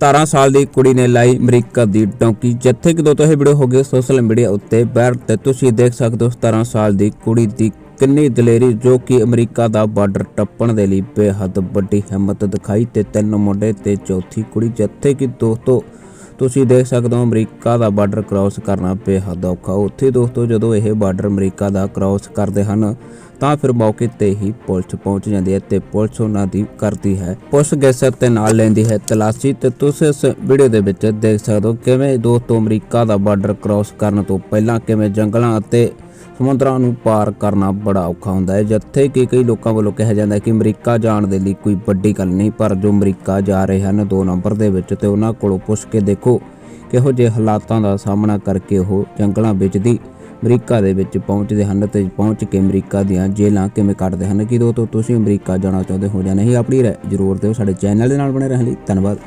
17 ਸਾਲ ਦੀ ਕੁੜੀ ਨੇ ਲਾਈ ਅਮਰੀਕਾ ਦੀ ਡੌਂਕੀ। ਜਿੱਥੇ ਕਿ ਦੋਤੋਂ ਇਹ ਵੀਡੀਓ ਹੋ ਗਈ ਸੋਸ਼ਲ ਮੀਡੀਆ ਉੱਤੇ ਵਾਇਰਲ ਤੇ ਤੁਸੀਂ ਦੇਖ ਸਕਦੇ ਹੋ 17 ਸਾਲ ਦੀ ਕੁੜੀ ਦੀ ਕਿੰਨੀ ਦਲੇਰੀ ਜੋ ਕਿ ਅਮਰੀਕਾ ਦਾ ਬਾਰਡਰ ਟੱਪਣ ਦੇ ਲਈ ਬੇਹੱਦ ਵੱਡੀ ਹਿੰਮਤ ਦਿਖਾਈ ਤੇ ਤਿੰਨ ਮੁੰਡੇ ਤੇ ਚੌਥੀ ਕੁੜੀ। ਜਿੱਥੇ ਕਿ ਦੋਸਤੋ ਤੁਸੀਂ ਦੇਖ ਸਕਦੇ ਹੋ ਅਮਰੀਕਾ ਦਾ ਬਾਰਡਰ ਕ੍ਰਾਸ ਕਰਨਾ ਬੇਹੱਦ ਔਖਾ। ਉੱਥੇ ਦੋਸਤੋ, ਜਦੋਂ ਇਹ ਬਾਰਡਰ ਅਮਰੀਕਾ ਦਾ ਕ੍ਰਾਸ ਕਰਦੇ ਹਨ, ਤਾਂ ਫਿਰ ਮੌਕੇ ਤੇ ਹੀ ਪੁਲਿਸ ਪਹੁੰਚ ਜਾਂਦੀ ਹੈ ਤੇ ਪੁਲਿਸ ਉਹਨਾਂ ਦੀ ਕਰਦੀ ਹੈ। ਪੁਲਿਸ ਗੈਸ ਤੇ ਨਾਲ ਲੈਂਦੀ ਹੈ ਤਲਾਸ਼ੀ ਤੇ ਤੁਸੀਂ ਇਸ ਵੀਡੀਓ ਦੇ ਵਿੱਚ ਦੇਖ ਸਕਦੇ ਹੋ ਕਿਵੇਂ ਦੋਸਤੋ ਅਮਰੀਕਾ ਦਾ ਬਾਰਡਰ ਕ੍ਰਾਸ ਕਰਨ ਤੋਂ ਪਹਿਲਾਂ ਕਿਵੇਂ ਜੰਗਲਾਂ ਅਤੇ ਸਮੁੰਦਰਾਂ ਨੂੰ ਪਾਰ ਕਰਨਾ ਬੜਾ ਔਖਾ ਹੁੰਦਾ ਹੈ। ਜਿੱਥੇ ਕਿ ਕਈ ਲੋਕਾਂ ਵੱਲੋਂ ਕਿਹਾ ਜਾਂਦਾ ਹੈ ਕਿ ਅਮਰੀਕਾ ਜਾਣ ਦੇ ਲਈ ਕੋਈ ਵੱਡੀ ਗੱਲ ਨਹੀਂ, ਪਰ ਜੋ ਅਮਰੀਕਾ ਜਾ ਰਹੇ ਹਨ ਦੋ ਨੰਬਰ ਦੇ ਵਿੱਚ ਤੇ ਉਹਨਾਂ ਕੋਲੋਂ ਪੁੱਛ ਕੇ ਦੇਖੋ ਕਿਹੋ ਜਿਹੇ ਹਾਲਾਤਾਂ ਦਾ ਸਾਹਮਣਾ ਕਰਕੇ ਉਹ ਜੰਗਲਾਂ ਵਿੱਚ ਦੀ ਅਮਰੀਕਾ ਦੇ ਵਿੱਚ ਪਹੁੰਚਦੇ ਹਨ ਤੇ ਪਹੁੰਚ ਕੇ ਅਮਰੀਕਾ ਦੀਆਂ ਜੇਲ੍ਹਾਂ ਕਿਵੇਂ ਕੱਟਦੇ ਹਨ। ਕਿ ਦੋ ਤੋਂ ਤੁਸੀਂ ਅਮਰੀਕਾ ਜਾਣਾ ਚਾਹੁੰਦੇ ਹੋ ਜਾਂ ਨਹੀਂ? ਆਪਣੀ ਰਾਏ ਜ਼ਰੂਰ ਦਿਓ, ਸਾਡੇ ਚੈਨਲ ਦੇ ਨਾਲ ਬਣੇ ਰਹਿਣ ਲਈ ਧੰਨਵਾਦ।